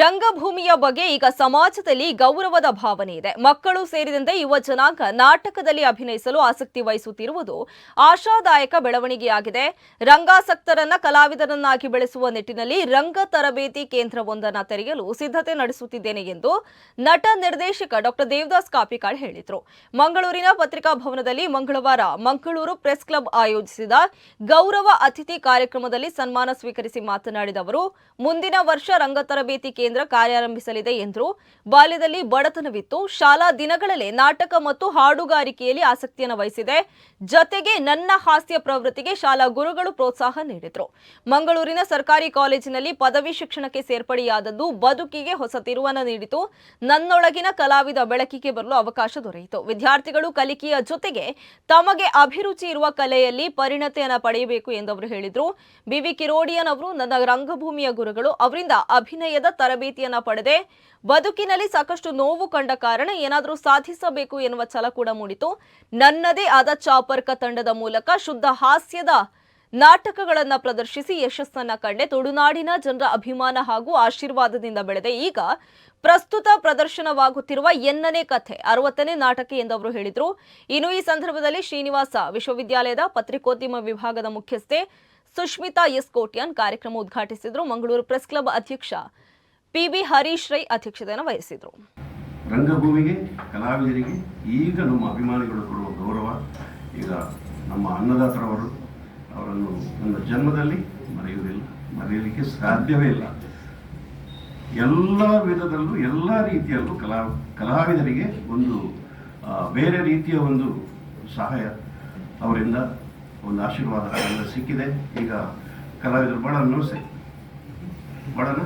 ರಂಗಭೂಮಿಯ ಬಗ್ಗೆ ಈಗ ಸಮಾಜದಲ್ಲಿ ಗೌರವದ ಭಾವನೆ ಇದೆ. ಮಕ್ಕಳು ಸೇರಿದಂತೆ ಯುವ ಜನಾಂಗ ನಾಟಕದಲ್ಲಿ ಅಭಿನಯಿಸಲು ಆಸಕ್ತಿ ವಹಿಸುತ್ತಿರುವುದು ಆಶಾದಾಯಕ ಬೆಳವಣಿಗೆಯಾಗಿದೆ. ರಂಗಾಸಕ್ತರನ್ನ ಕಲಾವಿದರನ್ನಾಗಿ ಬೆಳೆಸುವ ನಿಟ್ಟಿನಲ್ಲಿ ರಂಗ ತರಬೇತಿ ಕೇಂದ್ರವೊಂದನ್ನು ತೆರೆಯಲು ಸಿದ್ಧತೆ ನಡೆಸುತ್ತಿದ್ದೇನೆ ಎಂದು ನಟ ನಿರ್ದೇಶಕ ಡಾಕ್ಟರ್ ದೇವದಾಸ್ ಕಾಪಿಕಾಡ್ ಹೇಳಿದರು. ಮಂಗಳೂರಿನ ಪತ್ರಿಕಾ ಭವನದಲ್ಲಿ ಮಂಗಳವಾರ ಮಂಗಳೂರು ಪ್ರೆಸ್ ಕ್ಲಬ್ ಆಯೋಜಿಸಿದ ಗೌರವ ಅತಿಥಿ ಕಾರ್ಯಕ್ರಮದಲ್ಲಿ ಸನ್ಮಾನ ಸ್ವೀಕರಿಸಿ ಮಾತನಾಡಿದ ಅವರು, ಮುಂದಿನ ವರ್ಷ ರಂಗ ತರಬೇತಿ ಕೇಂದ್ರ ಕಾರ್ಯಾರಂಭಿಸಲಿದೆ ಎಂದರು. ಬಾಲ್ಯದಲ್ಲಿ ಬಡತನವಿತ್ತು. ಶಾಲಾ ದಿನಗಳಲ್ಲೇ ನಾಟಕ ಮತ್ತು ಹಾಡುಗಾರಿಕೆಯಲ್ಲಿ ಆಸಕ್ತಿಯನ್ನು ವಹಿಸಿದೆ. ಜತೆಗೆ ನನ್ನ ಹಾಸ್ಯ ಪ್ರವೃತ್ತಿಗೆ ಶಾಲಾ ಗುರುಗಳು ಪ್ರೋತ್ಸಾಹ ನೀಡಿದರು. ಮಂಗಳೂರಿನ ಸರ್ಕಾರಿ ಕಾಲೇಜಿನಲ್ಲಿ ಪದವಿ ಶಿಕ್ಷಣಕ್ಕೆ ಸೇರ್ಪಡೆಯಾದದ್ದು ಬದುಕಿಗೆ ಹೊಸ ತಿರುವನ್ನ ನೀಡಿತು. ನನ್ನೊಳಗಿನ ಕಲಾವಿದ ಬೆಳಕಿಗೆ ಬರಲು ಅವಕಾಶ ದೊರೆಯಿತು. ವಿದ್ಯಾರ್ಥಿಗಳು ಕಲಿಕೆಯ ಜೊತೆಗೆ ತಮಗೆ ಅಭಿರುಚಿ ಇರುವ ಕಲೆಯಲ್ಲಿ ಪರಿಣತಿಯನ್ನ ಪಡೆಯಬೇಕು ಎಂದು ಅವರು ಹೇಳಿದರು. ಬಿವಿ ಕಿರೋಡಿಯನ್ ಅವರು ನನ್ನ ರಂಗಭೂಮಿಯ ಗುರುಗಳು. ಅವರಿಂದ ಅಭಿನಯದ ತರಬೇತಿಯನ್ನ ಪಡೆದೆ. ಬದುಕಿನಲ್ಲಿ ಸಾಕಷ್ಟು ನೋವು ಕಂಡ ಕಾರಣ ಏನಾದರೂ ಸಾಧಿಸಬೇಕು ಎನ್ನುವ ಛಲ ಕೂಡ ಮೂಡಿತು. ನನ್ನದೇ ಆದ ಚಾಪರ್ಕ ತಂಡದ ಮೂಲಕ ಶುದ್ಧ ಹಾಸ್ಯದ ನಾಟಕಗಳನ್ನ ಪ್ರದರ್ಶಿಸಿ ಯಶಸ್ಸನ್ನ ಕಂಡೆ. ತುಳುನಾಡಿನ ಜನರ ಅಭಿಮಾನ ಹಾಗೂ ಆಶೀರ್ವಾದದಿಂದ ಬೆಳೆದೆ. ಈಗ ಪ್ರಸ್ತುತ ಪ್ರದರ್ಶನವಾಗುತ್ತಿರುವ ಎನ್ನನೇ ಕಥೆ, ಅರವತ್ತನೇ ನಾಟಕ ಎಂದು ಅವರು ಹೇಳಿದರು. ಇನ್ನು ಈ ಸಂದರ್ಭದಲ್ಲಿ ಶ್ರೀನಿವಾಸ, ವಿಶ್ವವಿದ್ಯಾಲಯದ ಪತ್ರಿಕೋದ್ಯಮ ವಿಭಾಗದ ಮುಖ್ಯಸ್ಥೆ ಸುಷ್ಮಿತಾ ಎಸ್ ಕೋಟ್ಯಾನ್ ಕಾರ್ಯಕ್ರಮ ಉದ್ಘಾಟಿಸಿದರು. ಮಂಗಳೂರು ಪ್ರೆಸ್ ಕ್ಲಬ್ ಅಧ್ಯಕ್ಷ ಪಿಬಿ ಹರೀಶ್ ರೈ ಅಧ್ಯಕ್ಷತೆಯನ್ನು ವಹಿಸಿದರು. ರಂಗಭೂಮಿಗೆ, ಕಲಾವಿದರಿಗೆ ಈಗ ನಮ್ಮ ಅಭಿಮಾನಿಗಳು ಕೊಡುವ ಗೌರವ, ಈಗ ನಮ್ಮ ಅನ್ನದಾತರವರು ಅವರನ್ನು ನನ್ನ ಜನ್ಮದಲ್ಲಿ ಮರೆಯುವುದಿಲ್ಲ, ಮರೆಯಲಿಕ್ಕೆ ಸಾಧ್ಯವೇ ಇಲ್ಲ. ಎಲ್ಲ ವಿಧದಲ್ಲೂ, ಎಲ್ಲ ರೀತಿಯಲ್ಲೂ ಕಲಾ, ಕಲಾವಿದರಿಗೆ ಒಂದು ಬೇರೆ ರೀತಿಯ ಒಂದು ಸಹಾಯ ಅವರಿಂದ ಒಂದು ಆಶೀರ್ವಾದ ಸಿಕ್ಕಿದೆ. ಈಗ ಕಲಾವಿದರು ಬಡ ನೋಸೆ ಬಹಳನ